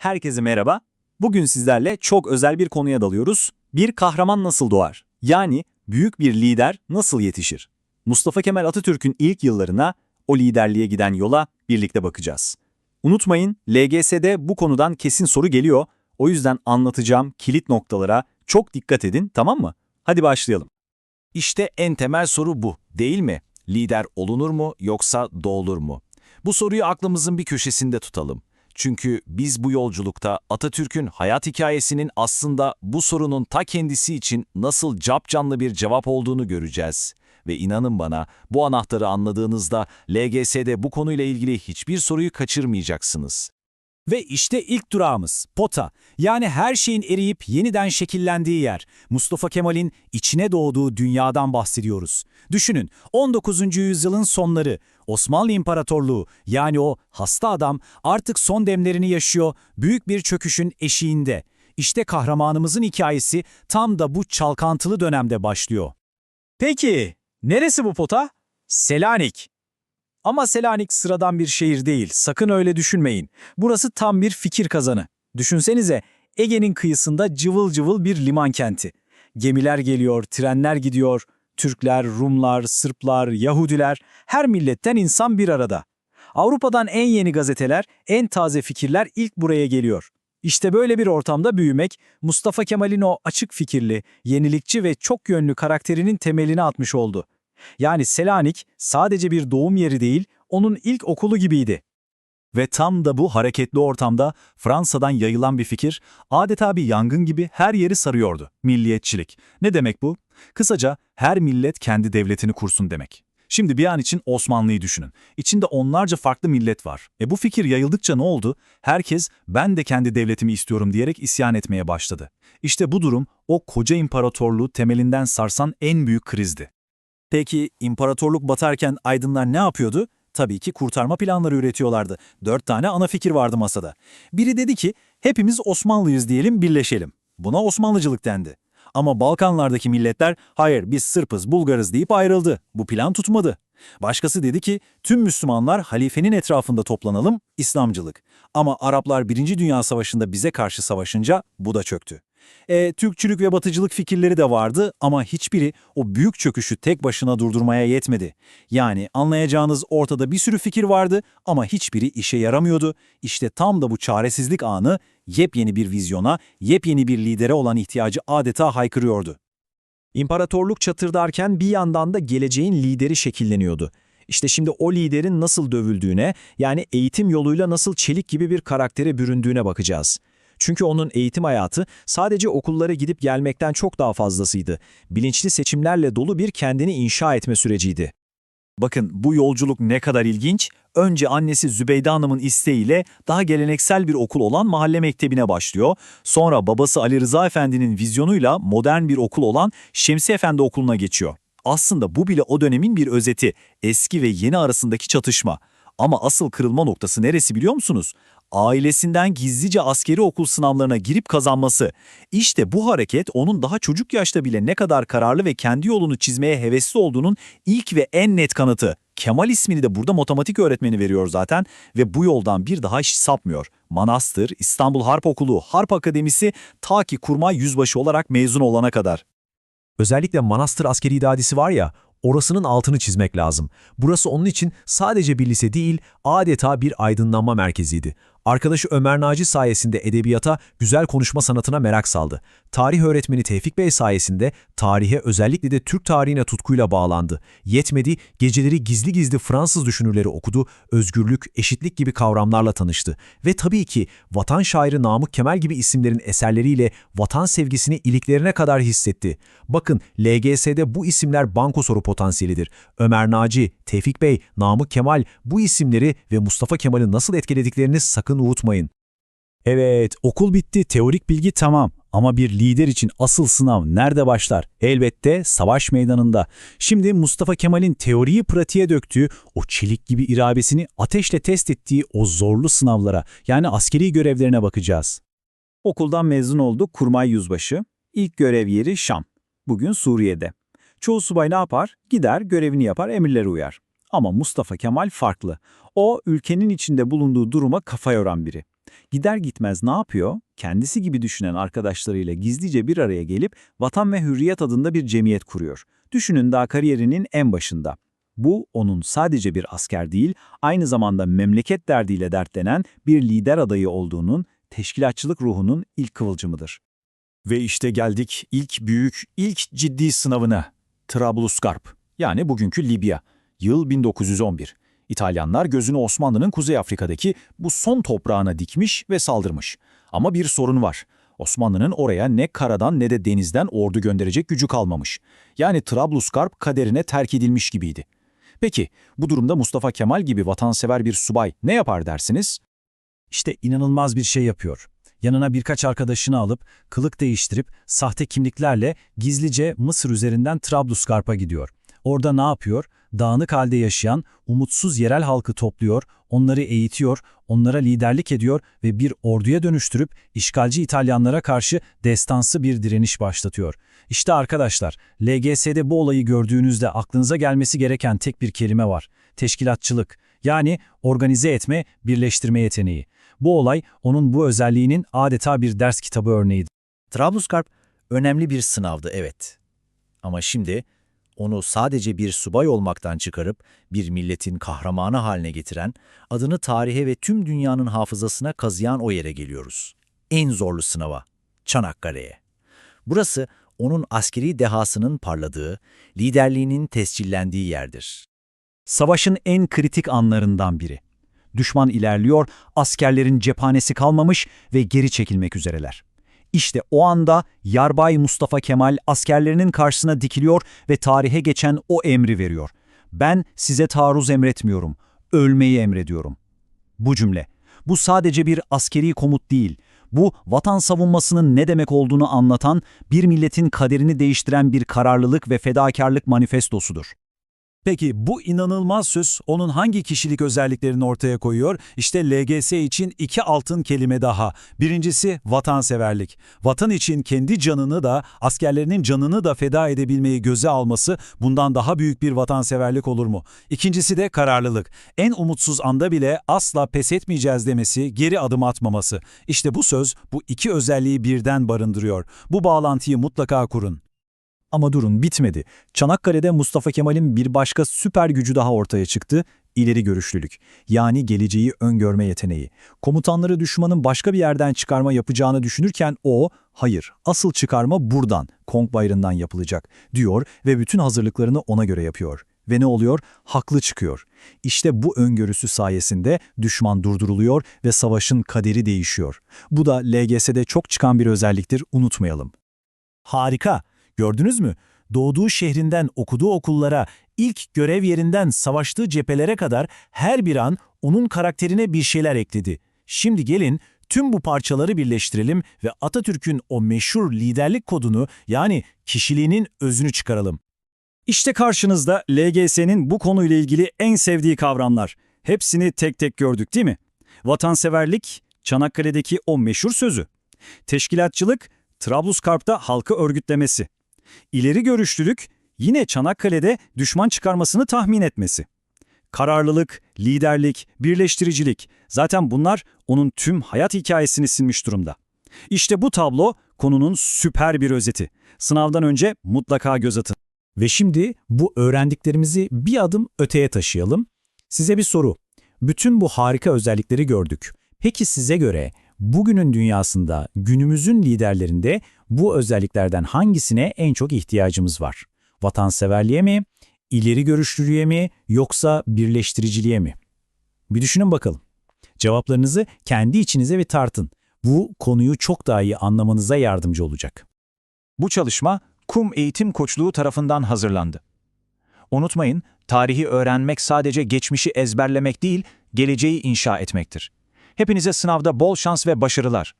Herkese merhaba. Bugün sizlerle çok özel bir konuya dalıyoruz. Bir kahraman nasıl doğar? Yani büyük bir lider nasıl yetişir? Mustafa Kemal Atatürk'ün ilk yıllarına, o liderliğe giden yola birlikte bakacağız. Unutmayın, LGS'de bu konudan kesin soru geliyor. O yüzden anlatacağım kilit noktalara çok dikkat edin, tamam mı? Hadi başlayalım. İşte en temel soru bu, değil mi? Lider olunur mu yoksa doğulur mu? Bu soruyu aklımızın bir köşesinde tutalım. Çünkü biz bu yolculukta Atatürk'ün hayat hikayesinin aslında bu sorunun ta kendisi için nasıl capcanlı bir cevap olduğunu göreceğiz. Ve inanın bana bu anahtarı anladığınızda LGS'de bu konuyla ilgili hiçbir soruyu kaçırmayacaksınız. Ve işte ilk durağımız, pota. Yani her şeyin eriyip yeniden şekillendiği yer. Mustafa Kemal'in içine doğduğu dünyadan bahsediyoruz. Düşünün, 19. yüzyılın sonları, Osmanlı İmparatorluğu yani o hasta adam artık son demlerini yaşıyor, büyük bir çöküşün eşiğinde. İşte kahramanımızın hikayesi tam da bu çalkantılı dönemde başlıyor. Peki, neresi bu pota? Selanik. Ama Selanik sıradan bir şehir değil, sakın öyle düşünmeyin. Burası tam bir fikir kazanı. Düşünsenize, Ege'nin kıyısında cıvıl cıvıl bir liman kenti. Gemiler geliyor, trenler gidiyor, Türkler, Rumlar, Sırplar, Yahudiler, her milletten insan bir arada. Avrupa'dan en yeni gazeteler, en taze fikirler ilk buraya geliyor. İşte böyle bir ortamda büyümek, Mustafa Kemal'in o açık fikirli, yenilikçi ve çok yönlü karakterinin temelini atmış oldu. Yani Selanik sadece bir doğum yeri değil, onun ilk okulu gibiydi. Ve tam da bu hareketli ortamda Fransa'dan yayılan bir fikir adeta bir yangın gibi her yeri sarıyordu. Milliyetçilik. Ne demek bu? Kısaca her millet kendi devletini kursun demek. Şimdi bir an için Osmanlı'yı düşünün. İçinde onlarca farklı millet var. E bu fikir yayıldıkça ne oldu? Herkes ben de kendi devletimi istiyorum diyerek isyan etmeye başladı. İşte bu durum o koca imparatorluğu temelinden sarsan en büyük krizdi. Peki imparatorluk batarken aydınlar ne yapıyordu? Tabii ki kurtarma planları üretiyorlardı. Dört tane ana fikir vardı masada. Biri dedi ki, hepimiz Osmanlıyız diyelim, birleşelim. Buna Osmanlıcılık dendi. Ama Balkanlardaki milletler, hayır biz Sırpız, Bulgarız deyip ayrıldı. Bu plan tutmadı. Başkası dedi ki, tüm Müslümanlar halifenin etrafında toplanalım, İslamcılık. Ama Araplar Birinci Dünya Savaşı'nda bize karşı savaşınca bu da çöktü. E, Türkçülük ve batıcılık fikirleri de vardı ama hiçbiri o büyük çöküşü tek başına durdurmaya yetmedi. Yani anlayacağınız ortada bir sürü fikir vardı ama hiçbiri işe yaramıyordu. İşte tam da bu çaresizlik anı yepyeni bir vizyona, yepyeni bir lidere olan ihtiyacı adeta haykırıyordu. İmparatorluk çatırdarken bir yandan da geleceğin lideri şekilleniyordu. İşte şimdi o liderin nasıl dövüldüğüne, yani eğitim yoluyla nasıl çelik gibi bir karaktere büründüğüne bakacağız. Çünkü onun eğitim hayatı sadece okullara gidip gelmekten çok daha fazlasıydı. Bilinçli seçimlerle dolu bir kendini inşa etme süreciydi. Bakın bu yolculuk ne kadar ilginç. Önce annesi Zübeyde Hanım'ın isteğiyle daha geleneksel bir okul olan mahalle mektebine başlıyor. Sonra babası Ali Rıza Efendi'nin vizyonuyla modern bir okul olan Şemsi Efendi Okulu'na geçiyor. Aslında bu bile o dönemin bir özeti. Eski ve yeni arasındaki çatışma. Ama asıl kırılma noktası neresi biliyor musunuz? Ailesinden gizlice askeri okul sınavlarına girip kazanması. İşte bu hareket onun daha çocuk yaşta bile ne kadar kararlı ve kendi yolunu çizmeye hevesli olduğunun ilk ve en net kanıtı. Kemal ismini de burada matematik öğretmeni veriyor zaten ve bu yoldan bir daha hiç sapmıyor. Manastır, İstanbul Harp Okulu, Harp Akademisi ta ki kurmay yüzbaşı olarak mezun olana kadar. Özellikle Manastır Askeri İdadisi var ya, orasının altını çizmek lazım. Burası onun için sadece bir lise değil, adeta bir aydınlanma merkeziydi. Arkadaşı Ömer Naci sayesinde edebiyata, güzel konuşma sanatına merak saldı. Tarih öğretmeni Tevfik Bey sayesinde tarihe özellikle de Türk tarihine tutkuyla bağlandı. Yetmedi, geceleri gizli gizli Fransız düşünürleri okudu, özgürlük, eşitlik gibi kavramlarla tanıştı. Ve tabii ki vatan şairi Namık Kemal gibi isimlerin eserleriyle vatan sevgisini iliklerine kadar hissetti. Bakın LGS'de bu isimler banko soru potansiyelidir. Ömer Naci, Tevfik Bey, Namık Kemal bu isimleri ve Mustafa Kemal'i nasıl etkilediklerini sakın unutmayın. Evet, okul bitti, teorik bilgi tamam. Ama bir lider için asıl sınav nerede başlar? Elbette savaş meydanında. Şimdi Mustafa Kemal'in teoriyi pratiğe döktüğü, o çelik gibi iradesini ateşle test ettiği o zorlu sınavlara, yani askeri görevlerine bakacağız. Okuldan mezun oldu kurmay yüzbaşı. İlk görev yeri Şam. Bugün Suriye'de. Çoğu subay ne yapar? Gider, görevini yapar, emirlere uyar. Ama Mustafa Kemal farklı. O, ülkenin içinde bulunduğu duruma kafa yoran biri. Gider gitmez ne yapıyor? Kendisi gibi düşünen arkadaşlarıyla gizlice bir araya gelip Vatan ve Hürriyet adında bir cemiyet kuruyor. Düşünün daha kariyerinin en başında. Bu onun sadece bir asker değil, aynı zamanda memleket derdiyle dertlenen bir lider adayı olduğunun, teşkilatçılık ruhunun ilk kıvılcımıdır. Ve işte geldik ilk büyük, ilk ciddi sınavına. Trablusgarp, yani bugünkü Libya. Yıl 1911. İtalyanlar gözünü Osmanlı'nın Kuzey Afrika'daki bu son toprağına dikmiş ve saldırmış. Ama bir sorun var. Osmanlı'nın oraya ne karadan ne de denizden ordu gönderecek gücü kalmamış. Yani Trablusgarp kaderine terk edilmiş gibiydi. Peki, bu durumda Mustafa Kemal gibi vatansever bir subay ne yapar dersiniz? İşte inanılmaz bir şey yapıyor. Yanına birkaç arkadaşını alıp, kılık değiştirip, sahte kimliklerle gizlice Mısır üzerinden Trablusgarp'a gidiyor. Orada ne yapıyor? Dağınık halde yaşayan, umutsuz yerel halkı topluyor, onları eğitiyor, onlara liderlik ediyor ve bir orduya dönüştürüp işgalci İtalyanlara karşı destansı bir direniş başlatıyor. İşte arkadaşlar, LGS'de bu olayı gördüğünüzde aklınıza gelmesi gereken tek bir kelime var. Teşkilatçılık. Yani organize etme, birleştirme yeteneği. Bu olay onun bu özelliğinin adeta bir ders kitabı örneğidir. Trablusgarp önemli bir sınavdı evet. Ama şimdi onu sadece bir subay olmaktan çıkarıp bir milletin kahramanı haline getiren, adını tarihe ve tüm dünyanın hafızasına kazıyan o yere geliyoruz. En zorlu sınava, Çanakkale'ye. Burası onun askeri dehasının parladığı, liderliğinin tescillendiği yerdir. Savaşın en kritik anlarından biri. Düşman ilerliyor, askerlerin cephanesi kalmamış ve geri çekilmek üzereler. İşte o anda Yarbay Mustafa Kemal askerlerinin karşısına dikiliyor ve tarihe geçen o emri veriyor. Ben size taarruz emretmiyorum, ölmeyi emrediyorum. Bu cümle, bu sadece bir askeri komut değil, bu vatan savunmasının ne demek olduğunu anlatan, bir milletin kaderini değiştiren bir kararlılık ve fedakarlık manifestosudur. Peki bu inanılmaz söz onun hangi kişilik özelliklerini ortaya koyuyor? İşte LGS için iki altın kelime daha. Birincisi vatanseverlik. Vatan için kendi canını da askerlerinin canını da feda edebilmeyi göze alması bundan daha büyük bir vatanseverlik olur mu? İkincisi de kararlılık. En umutsuz anda bile asla pes etmeyeceğiz demesi, geri adım atmaması. İşte bu söz bu iki özelliği birden barındırıyor. Bu bağlantıyı mutlaka kurun. Ama durun bitmedi. Çanakkale'de Mustafa Kemal'in bir başka süper gücü daha ortaya çıktı. İleri görüşlülük. Yani geleceği öngörme yeteneği. Komutanları düşmanın başka bir yerden çıkarma yapacağını düşünürken o, hayır asıl çıkarma buradan, Kong yapılacak diyor ve bütün hazırlıklarını ona göre yapıyor. Ve ne oluyor? Haklı çıkıyor. İşte bu öngörüsü sayesinde düşman durduruluyor ve savaşın kaderi değişiyor. Bu da LGS'de çok çıkan bir özelliktir, unutmayalım. Harika. Gördünüz mü? Doğduğu şehrinden okuduğu okullara, ilk görev yerinden savaştığı cephelere kadar her bir an onun karakterine bir şeyler ekledi. Şimdi gelin tüm bu parçaları birleştirelim ve Atatürk'ün o meşhur liderlik kodunu yani kişiliğinin özünü çıkaralım. İşte karşınızda LGS'nin bu konuyla ilgili en sevdiği kavramlar. Hepsini tek tek gördük değil mi? Vatanseverlik, Çanakkale'deki o meşhur sözü. Teşkilatçılık, Trablusgarp'ta halkı örgütlemesi. İleri görüşlülük, yine Çanakkale'de düşman çıkarmasını tahmin etmesi. Kararlılık, liderlik, birleştiricilik, zaten bunlar onun tüm hayat hikayesini silmiş durumda. İşte bu tablo konunun süper bir özeti. Sınavdan önce mutlaka göz atın. Ve şimdi bu öğrendiklerimizi bir adım öteye taşıyalım. Size bir soru. Bütün bu harika özellikleri gördük. Peki size göre bugünün dünyasında, günümüzün liderlerinde bu özelliklerden hangisine en çok ihtiyacımız var? Vatanseverliğe mi, ileri görüşlülüğe mi yoksa birleştiriciliğe mi? Bir düşünün bakalım. Cevaplarınızı kendi içinize bir tartın. Bu konuyu çok daha iyi anlamanıza yardımcı olacak. Bu çalışma KUM Eğitim Koçluğu tarafından hazırlandı. Unutmayın, tarihi öğrenmek sadece geçmişi ezberlemek değil, geleceği inşa etmektir. Hepinize sınavda bol şans ve başarılar.